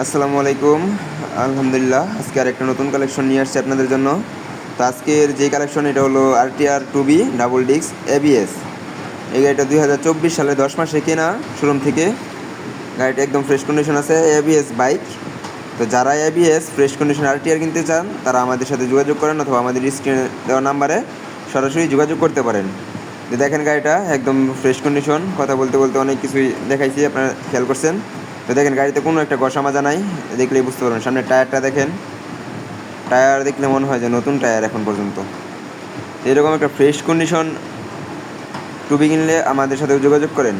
আসসালামু আলাইকুম। আলহামদুলিল্লাহ, আজকে আর একটা নতুন কালেকশন নিয়ে আসছি আপনাদের জন্য। তো আজকের যে কালেকশন এটা হলো আরটিআর টু বি ডাবল ডিক্স এবিএস এই গাড়িটা দুই হাজার চব্বিশ সালে দশ মাসে কেনা শোরুম থেকে। গাড়িটা একদম ফ্রেশ কন্ডিশন আছে এবিএস বাইক তো যারা এবিএস ফ্রেশ কন্ডিশন আরটিআর কিনতে চান, তারা আমাদের সাথে যোগাযোগ করেন অথবা আমাদের স্ক্রিনে দেওয়া নাম্বারে সরাসরি যোগাযোগ করতে পারেন। দেখেন গাড়িটা, একদম ফ্রেশ কন্ডিশন কথা বলতে বলতে অনেক কিছুই দেখাইছি, আপনারা খেয়াল করছেন। তো দেখেন গাড়িতে কোনো একটা ঘষা মাজা নাই, দেখলেই বুঝতে পারবেন। সামনে টায়ারটা দেখেন। টায়ার দেখলে মনে হয় যে নতুন টায়ার এখন পর্যন্ত। এরকম একটা ফ্রেশ কন্ডিশন টুবি কিনলে আমাদের সাথে যোগাযোগ করেন।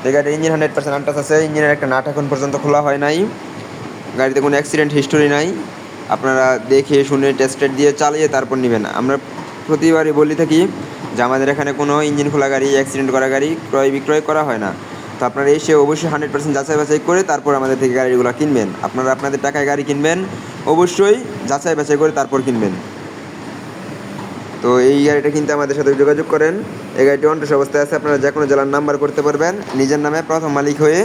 তো গাড়ির ইঞ্জিন হান্ড্রেড পার্সেন্ট আনটাস আছে। ইঞ্জিনের একটা নাট এখন পর্যন্ত খোলা হয় নাই। গাড়িতে কোনো অ্যাক্সিডেন্ট হিস্টোরি নাই। আপনারা দেখে, শুনে টেস্টেড দিয়ে চালিয়ে তারপর নেবেন। আমরা প্রতিবারই বলি থাকি যে আমাদের এখানে কোনো ইঞ্জিন খোলা গাড়ি অ্যাক্সিডেন্ট করা গাড়ি ক্রয় বিক্রয় করা হয় না। তো আপনারা এসে অবশ্যই হান্ড্রেড পার্সেন্ট যাচাই বাছাই করে তারপর আমাদের থেকে গাড়িগুলো কিনবেন। আপনারা আপনাদের টাকায় গাড়ি কিনবেন, অবশ্যই যাচাই বাছাই করে তারপর কিনবেন। তো এই গাড়িটা কিনতে আমাদের সাথে যোগাযোগ করেন। এই গাড়িটি অন্টস অবস্থায় আছে, আপনারা যে কোনো জেলার নাম্বার করতে পারবেন। নিজের নামে প্রথম মালিক হয়ে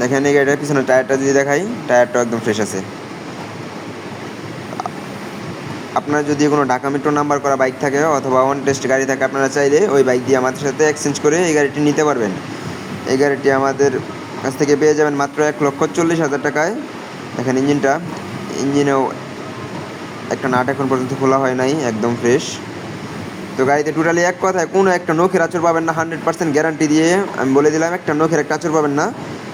দেখেন এই গাড়িটার পিছনে টায়ারটা যদি দেখাই টায়ারটা একদম ফ্রেশ আছে। আপনার যদি কোনো ঢাকা মেট্রো নাম্বার করা বাইক থাকে অথবা ওয়ান টেস্ট গাড়ি থাকে, আপনারা চাইলে ওই বাইক দিয়ে আমাদের সাথে এক্সচেঞ্জ করে এই গাড়িটি নিতে পারবেন। এই গাড়িটি আমাদের কাছ থেকে পেয়ে যাবেন মাত্র এক লক্ষ চল্লিশ হাজার টাকায়। দেখেন ইঞ্জিনটা, ইঞ্জিনেও একটা নাট এখন পর্যন্ত খোলা হয় নাই, একদম ফ্রেশ তো গাড়িতে টোটালি এক কথায় কোনো একটা নখের আচর পাবেন না হান্ড্রেড পার্সেন্ট গ্যারান্টি দিয়ে। আমি বলে দিলাম, একটা নখের একটা আচর পাবেন না।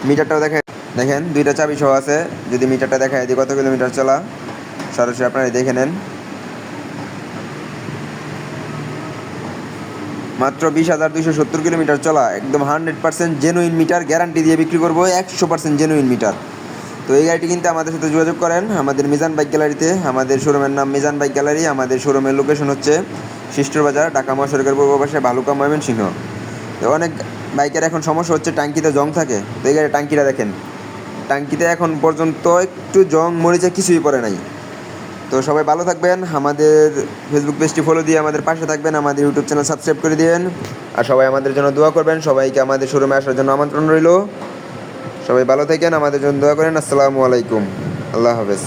মিটারটাও দেখায় দেখেন দুইটা চাবি সহ আছে। যদি মিটারটা দেখায় দিই, কত কিলোমিটার চলা? সরাসরি আপনারা দেখে নেন। মাত্র বিশ হাজার দুইশো সত্তর কিলোমিটার চলা, একদম hundred percent genuine meter guarantee দিয়ে বিক্রি করব, একশো পার্সেন্ট জেনুইন মিটার তো এই গাড়িটি কিনতে আমাদের সাথে যোগাযোগ করেন, আমাদের মিজান বাইক গ্যালারিতে, আমাদের শোরুমের নাম মিজান বাইক গ্যালারি, আমাদের শোরুমের লোকেশন হচ্ছে বাজার ঢাকা মহাসড়কের পূর্ব পাশে ভালুকা ময়মনসিংহ। তো অনেক বাইকের এখন সমস্যা হচ্ছে টাঙ্কিতে জং থাকে, তো এই গাড়ির টাঙ্কিটা দেখেন। টাঙ্কিতে এখন পর্যন্ত একটু জং, মরিচা কিছুই পড়ে নাই। তো সবাই ভালো থাকবেন, আমাদের ফেসবুক পেজটি ফলো দিয়ে আমাদের পাশে থাকবেন, আমাদের ইউটিউব চ্যানেল সাবস্ক্রাইব করে দিবেন আর সবাই আমাদের জন্য দোয়া করবেন, সবাইকে আমাদের শোরুমে আসার জন্য আমন্ত্রণ রইল। সবাই ভালো থাকেন, আমাদের জন্য দোয়া করেন, আসসালামু আলাইকুম। আল্লাহ হাফেজ।